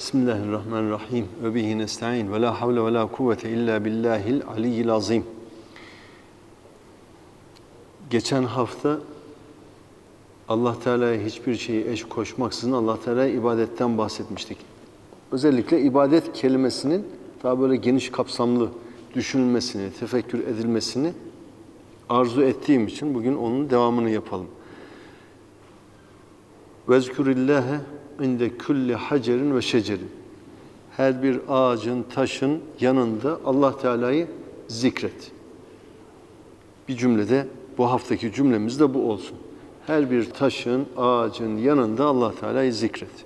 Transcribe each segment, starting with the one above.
Bismillahirrahmanirrahim. Ve bihi nesta'in. Ve la havle ve la kuvvete illa billahil aliyyil azim. Geçen hafta Allah Teala'ya hiçbir şeyi eş koşmaksızın Allah Teala'ya ibadetten bahsetmiştik. Özellikle ibadet kelimesinin daha böyle geniş kapsamlı düşünülmesini, tefekkür edilmesini arzu ettiğim için bugün onun devamını yapalım. Vezkurillâhe inde külli hacerin ve şecerin. Her bir ağacın, taşın yanında Allah Teala'yı zikret. Bir cümlede bu haftaki cümlemiz de bu olsun. Her bir taşın, ağacın yanında Allah Teala'yı zikret.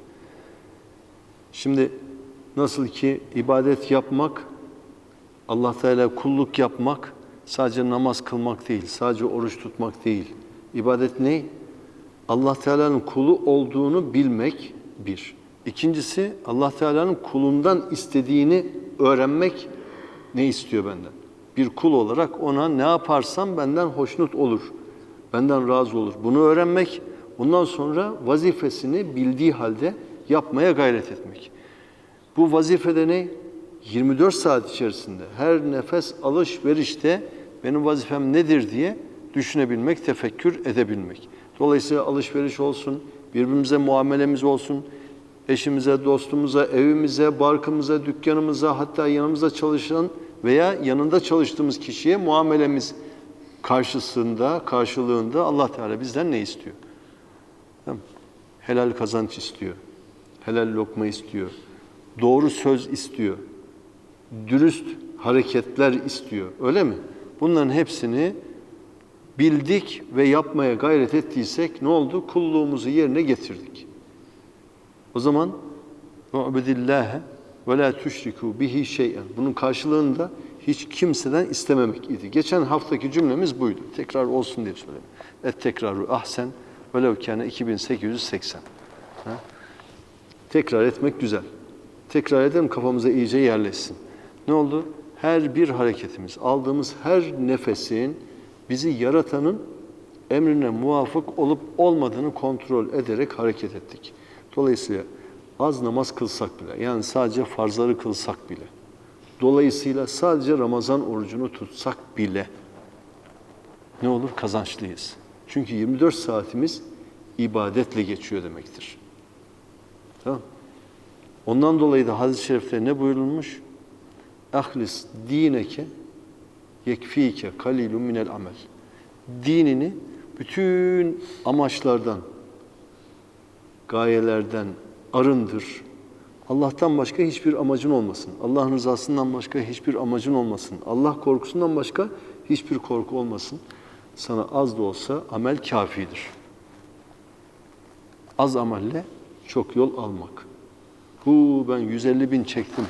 Şimdi nasıl ki ibadet yapmak, Allah Teala kulluk yapmak sadece namaz kılmak değil, sadece oruç tutmak değil. İbadet ne? Allah Teala'nın kulu olduğunu bilmek bir. İkincisi Allah Teala'nın kulundan istediğini öğrenmek ne istiyor benden? Bir kul olarak ona ne yaparsam benden hoşnut olur, benden razı olur. Bunu öğrenmek, bundan sonra vazifesini bildiği halde yapmaya gayret etmek. Bu vazifede ne? 24 saat içerisinde her nefes alışverişte benim vazifem nedir diye düşünebilmek, tefekkür edebilmek. Dolayısıyla alışveriş olsun, birbirimize muamelemiz olsun, eşimize, dostumuza, evimize, barkımıza, dükkanımıza, hatta yanımızda çalışan veya yanında çalıştığımız kişiye muamelemiz karşısında, karşılığında Allah Teala bizden ne istiyor? Helal kazanç istiyor, helal lokma istiyor, doğru söz istiyor, dürüst hareketler istiyor. Öyle mi? Bunların hepsini bildik ve yapmaya gayret ettiysek ne oldu? Kulluğumuzu yerine getirdik. O zaman mu'bidillâhe ve lâ tüşrikû bihi şey'en. Bunun karşılığında hiç kimseden istememek idi. Geçen haftaki cümlemiz buydu. Tekrar olsun diye söyledim. Et tekraru ahsen ve levkâne 2880. Ha? Tekrar etmek güzel. Tekrar edelim kafamıza iyice yerleşsin. Ne oldu? Her bir hareketimiz, aldığımız her nefesin bizi yaratanın emrine muvafık olup olmadığını kontrol ederek hareket ettik. Dolayısıyla az namaz kılsak bile, yani sadece farzları kılsak bile, dolayısıyla sadece Ramazan orucunu tutsak bile ne olur? Kazançlıyız. Çünkü 24 saatimiz ibadetle geçiyor demektir. Tamam Ondan dolayı da hadis-i şerifte ne buyurulmuş? Ahlis dineke yekfike kalilun minel amel. Dinini bütün amaçlardan, gayelerden arındır. Allah'tan başka hiçbir amacın olmasın. Allah'ın rızasından başka hiçbir amacın olmasın. Allah korkusundan başka hiçbir korku olmasın. Sana az da olsa amel kafidir. Az amelle çok yol almak. Bu ben 150 bin çektim,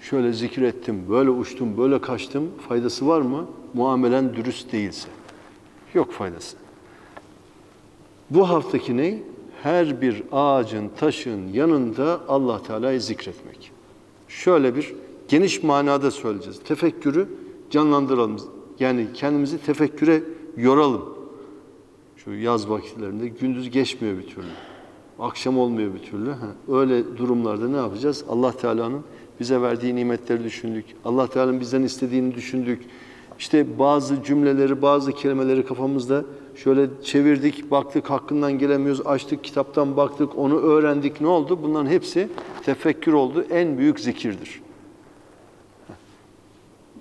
şöyle zikir ettim, böyle uçtum, böyle kaçtım. Faydası var mı? Muamelen dürüst değilse. Yok faydası. Bu haftaki ne? Her bir ağacın, taşın yanında Allah Teala'yı zikretmek. Şöyle bir geniş manada söyleyeceğiz. Tefekkürü canlandıralım. Yani kendimizi tefekküre yoralım. Şu yaz vakitlerinde gündüz geçmiyor bir türlü. Akşam olmuyor bir türlü. Öyle durumlarda ne yapacağız? Allah Teala'nın bize verdiği nimetleri düşündük. Allah Teala'nın bizden istediğini düşündük. İşte bazı cümleleri, bazı kelimeleri kafamızda şöyle çevirdik, baktık hakkından gelemiyoruz, açtık kitaptan baktık, onu öğrendik. Ne oldu? Bunların hepsi tefekkür oldu. En büyük zikirdir.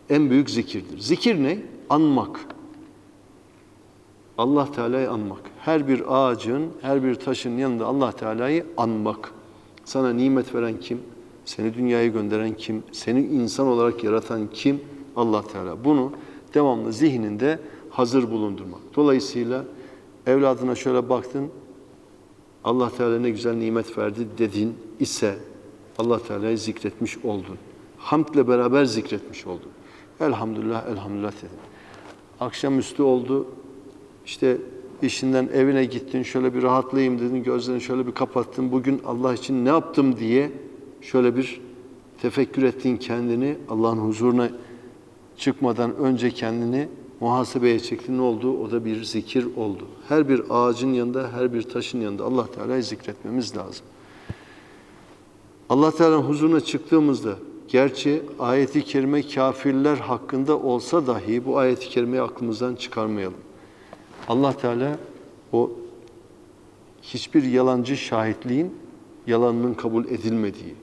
En büyük zikirdir. Zikir ne? Anmak. Allah Teala'yı anmak. Her bir ağacın, her bir taşın yanında Allah Teala'yı anmak. Sana nimet veren kim? Seni dünyaya gönderen kim? Seni insan olarak yaratan kim? Allah Teala. Bunu devamlı zihninde hazır bulundurmak. Dolayısıyla evladına şöyle baktın, Allah Teala ne güzel nimet verdi dedin ise Allah Teala'yı zikretmiş oldun. Hamdle beraber zikretmiş oldun. Elhamdülillah, elhamdülillah dedin. Akşamüstü oldu, işte işinden evine gittin, şöyle bir rahatlayayım dedin, gözlerini şöyle bir kapattın. Bugün Allah için ne yaptım diye şöyle bir tefekkür ettin kendini, Allah'ın huzuruna çıkmadan önce kendini muhasebeye çektin. Ne oldu? O da bir zikir oldu. Her bir ağacın yanında, her bir taşın yanında Allah Teala'yı zikretmemiz lazım. Allah Teala'nın huzuruna çıktığımızda gerçi ayeti kerime kafirler hakkında olsa dahi bu ayeti kerimeyi aklımızdan çıkarmayalım. Allah Teala o hiçbir yalancı şahitliğin yalanının kabul edilmediği,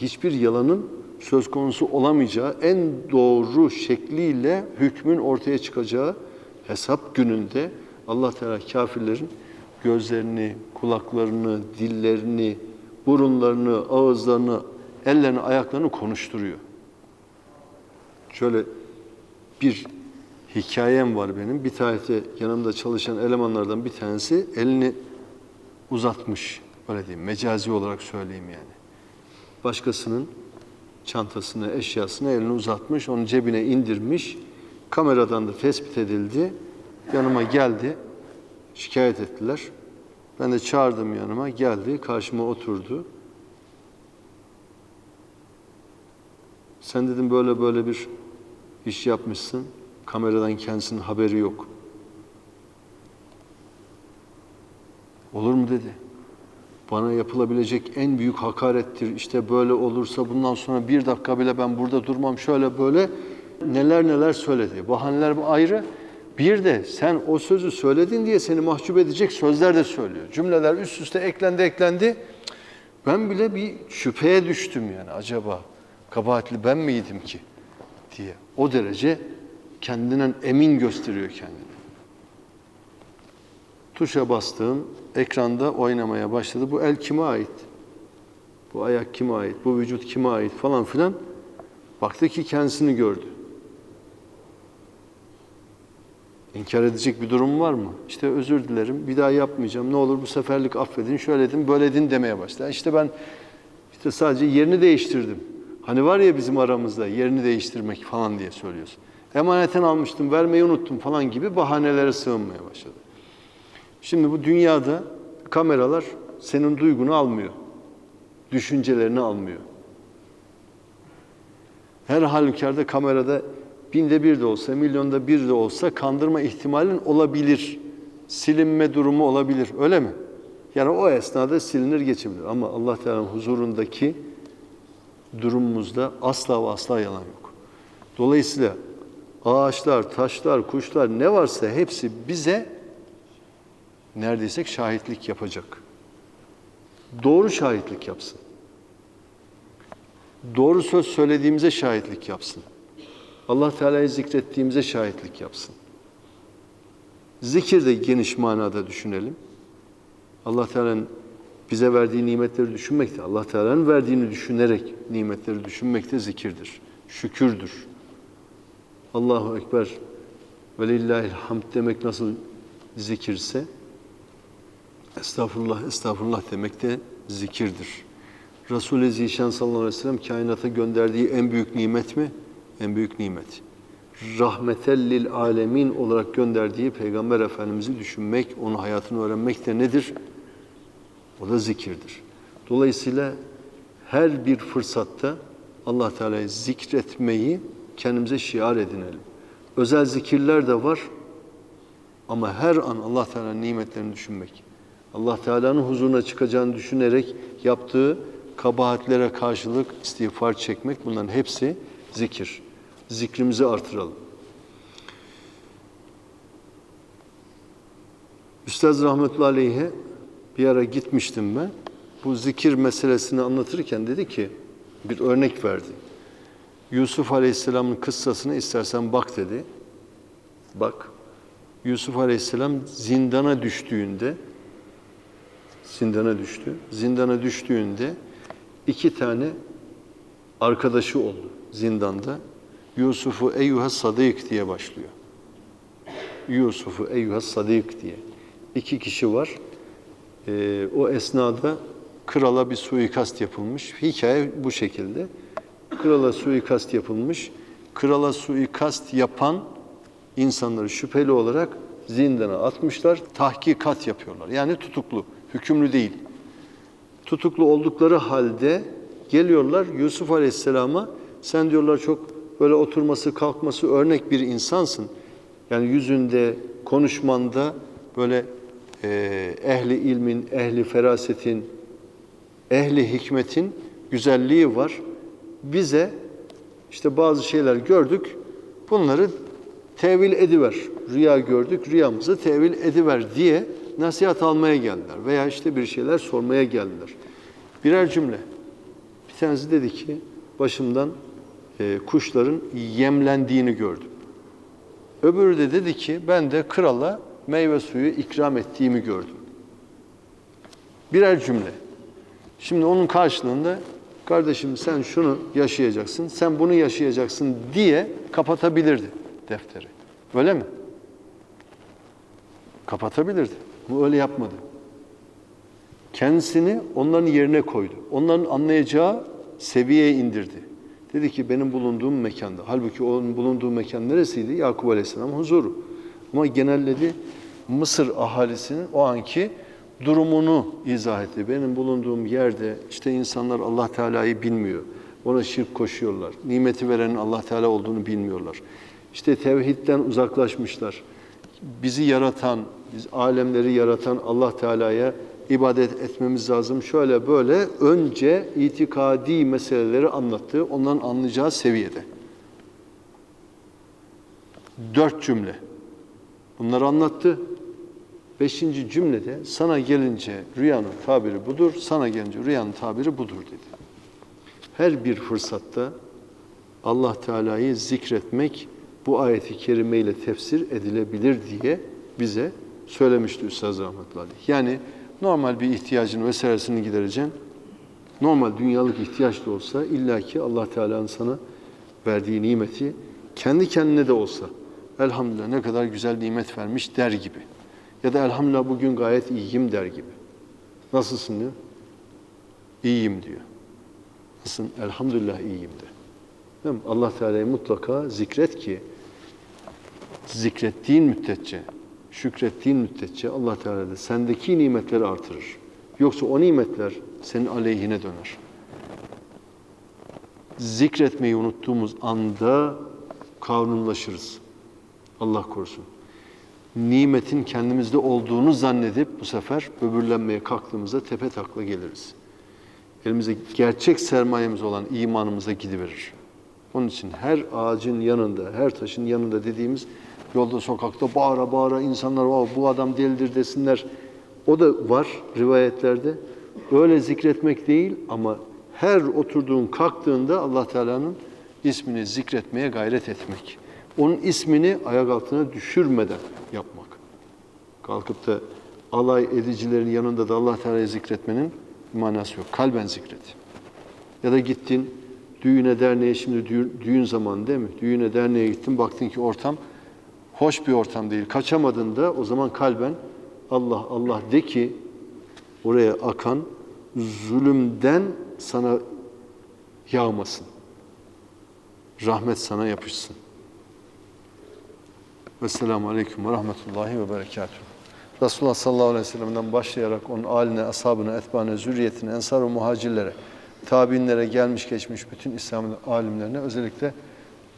hiçbir yalanın söz konusu olamayacağı, en doğru şekliyle hükmün ortaya çıkacağı hesap gününde Allah Teala kafirlerin gözlerini, kulaklarını, dillerini, burunlarını, ağızlarını, ellerini, ayaklarını konuşturuyor. Şöyle bir hikayem var benim. Bir tanesi yanımda çalışan elemanlardan bir tanesi elini uzatmış. Öyle diyeyim, mecazi olarak söyleyeyim yani. Başkasının çantasına, eşyasına elini uzatmış, onu cebine indirmiş. Kameradan da tespit edildi. Yanıma geldi, şikayet ettiler. Ben de çağırdım yanıma, geldi, karşıma oturdu. Sen dedim böyle böyle bir iş yapmışsın. Kameradan kendisinin haberi yok. Olur mu dedi. Bana yapılabilecek en büyük hakarettir. İşte böyle olursa bundan sonra bir dakika bile ben burada durmam. Şöyle böyle neler neler söyledi. Bahaneler ayrı. Bir de sen o sözü söyledin diye seni mahcup edecek sözler de söylüyor. Cümleler üst üste eklendi eklendi. Ben bile bir şüpheye düştüm yani acaba kabahatli ben miydim ki diye. O derece kendinden emin gösteriyor kendini. Tuşa bastığım ekranda oynamaya başladı. Bu el kime ait? Bu ayak kime ait? Bu vücut kime ait falan filan. Baktı ki kendisini gördü. İnkar edecek bir durum var mı? İşte özür dilerim, bir daha yapmayacağım. Ne olur bu seferlik affedin, şöyle edin, böyle edin demeye başladı. İşte ben işte sadece yerini değiştirdim. Hani var ya bizim aramızda yerini değiştirmek falan diye söylüyorsun. Emaneten almıştım, vermeyi unuttum falan gibi bahanelere sığınmaya başladı. Şimdi bu dünyada kameralar senin duygunu almıyor. Düşüncelerini almıyor. Her halükarda kamerada binde bir de olsa, milyonda bir de olsa kandırma ihtimalin olabilir. Silinme durumu olabilir. Öyle mi? Yani o esnada silinir geçebilir. Ama Allah Teala'nın huzurundaki durumumuzda asla ve asla yalan yok. Dolayısıyla ağaçlar, taşlar, kuşlar ne varsa hepsi bize neredeyse şahitlik yapacak. Doğru şahitlik yapsın. Doğru söz söylediğimize şahitlik yapsın. Allah Teala'yı zikrettiğimize şahitlik yapsın. Zikir de geniş manada düşünelim. Allah Teala'nın bize verdiği nimetleri düşünmek de, Allah Teala'nın verdiğini düşünerek nimetleri düşünmek de zikirdir, şükürdür. Allahu Ekber ve lillahil hamd demek nasıl zikirse, estağfurullah, estağfurullah demek de zikirdir. Resul-i Zişan sallallahu aleyhi ve sellem kainata gönderdiği en büyük nimet mi? En büyük nimet. Rahmetellil alemin olarak gönderdiği Peygamber Efendimiz'i düşünmek, onun hayatını öğrenmek de nedir? O da zikirdir. Dolayısıyla her bir fırsatta Allah Teala'yı zikretmeyi kendimize şiar edinelim. Özel zikirler de var ama her an Allah Teala'nın nimetlerini düşünmek. Allah Teala'nın huzuruna çıkacağını düşünerek yaptığı kabahatlere karşılık istiğfar çekmek bunların hepsi zikir. Zikrimizi artıralım. Üstaz rahmetullahi aleyhe bir ara gitmiştim ben. Bu zikir meselesini anlatırken dedi ki, bir örnek verdi. Yusuf Aleyhisselam'ın kıssasını istersen bak dedi. Bak, Yusuf Aleyhisselam zindana düştüğünde, zindana düştü. Zindana düştüğünde iki tane arkadaşı oldu zindanda. Yusuf'u eyyuha sadık diye başlıyor. Yusuf'u eyyuha sadık diye. İki kişi var. Ee, o esnada krala bir suikast yapılmış. Hikaye bu şekilde. Krala suikast yapılmış. Krala suikast yapan insanları şüpheli olarak zindana atmışlar. Tahkikat yapıyorlar. Yani tutuklu, hükümlü değil. Tutuklu oldukları halde geliyorlar Yusuf Aleyhisselam'a sen diyorlar çok böyle oturması kalkması örnek bir insansın. Yani yüzünde, konuşmanda böyle e, ehli ilmin, ehli ferasetin, ehli hikmetin güzelliği var. Bize işte bazı şeyler gördük, bunları tevil ediver. Rüya gördük, rüyamızı tevil ediver diye nasihat almaya geldiler. Veya işte bir şeyler sormaya geldiler. Birer cümle. Bir tanesi dedi ki, başımdan e, kuşların yemlendiğini gördüm. Öbürü de dedi ki, ben de krala meyve suyu ikram ettiğimi gördüm. Birer cümle. Şimdi onun karşılığında kardeşim sen şunu yaşayacaksın, sen bunu yaşayacaksın diye kapatabilirdi defteri. Öyle mi? Kapatabilirdi. Bu öyle yapmadı. Kendisini onların yerine koydu. Onların anlayacağı seviyeye indirdi. Dedi ki benim bulunduğum mekanda. Halbuki onun bulunduğu mekan neresiydi? Yakup Aleyhisselam huzuru. Ama genelledi Mısır ahalisinin o anki durumunu izah etti. Benim bulunduğum yerde işte insanlar Allah Teala'yı bilmiyor. Ona şirk koşuyorlar. Nimeti verenin Allah Teala olduğunu bilmiyorlar. İşte tevhidden uzaklaşmışlar. Bizi yaratan, biz alemleri yaratan Allah Teala'ya ibadet etmemiz lazım. Şöyle böyle önce itikadi meseleleri anlattı. Onların anlayacağı seviyede. Dört cümle. Bunları anlattı. Beşinci cümlede sana gelince rüyanın tabiri budur, sana gelince rüyanın tabiri budur dedi. Her bir fırsatta Allah Teala'yı zikretmek bu ayeti kerimeyle tefsir edilebilir diye bize söylemişti Üstad Rahmetli. Yani normal bir ihtiyacın vesairesini gidereceksin. Normal dünyalık ihtiyaç da olsa illaki Allah Teala'nın sana verdiği nimeti kendi kendine de olsa elhamdülillah ne kadar güzel nimet vermiş der gibi. Ya da elhamdülillah bugün gayet iyiyim der gibi. Nasılsın diyor? İyiyim diyor. Nasılsın? Elhamdülillah iyiyim de. Değil mi? Allah Teala'yı mutlaka zikret ki zikrettiğin müddetçe, şükrettiğin müddetçe Allah Teala da sendeki nimetleri artırır. Yoksa o nimetler senin aleyhine döner. Zikretmeyi unuttuğumuz anda kanunlaşırız. Allah korusun. Nimetin kendimizde olduğunu zannedip bu sefer böbürlenmeye kalktığımızda tepe takla geliriz. Elimize gerçek sermayemiz olan imanımıza gidiverir. Onun için her ağacın yanında, her taşın yanında dediğimiz yolda sokakta bağıra bağıra insanlar "Aa, bu adam delidir desinler. O da var rivayetlerde. Öyle zikretmek değil ama her oturduğun kalktığında Allah Teala'nın ismini zikretmeye gayret etmek. Onun ismini ayak altına düşürmeden yapmak. Kalkıp da alay edicilerin yanında da Allah Teala'yı zikretmenin manası yok. Kalben zikret. Ya da gittin düğüne derneğe şimdi düğün, düğün zamanı değil mi? Düğüne derneğe gittin baktın ki ortam hoş bir ortam değil. Kaçamadın da o zaman kalben Allah Allah de ki oraya akan zulümden sana yağmasın. Rahmet sana yapışsın. Vesselamu Aleyküm ve Rahmetullahi ve Berekatuhu. Resulullah sallallahu aleyhi ve sellem'den başlayarak onun aline, ashabına, etbane, zürriyetine, ensar ve muhacirlere, tabiinlere, gelmiş geçmiş bütün İslam alimlerine özellikle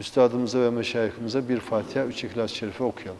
üstadımıza ve meşayihimize bir Fatiha, üç İhlas-ı Şerife okuyalım.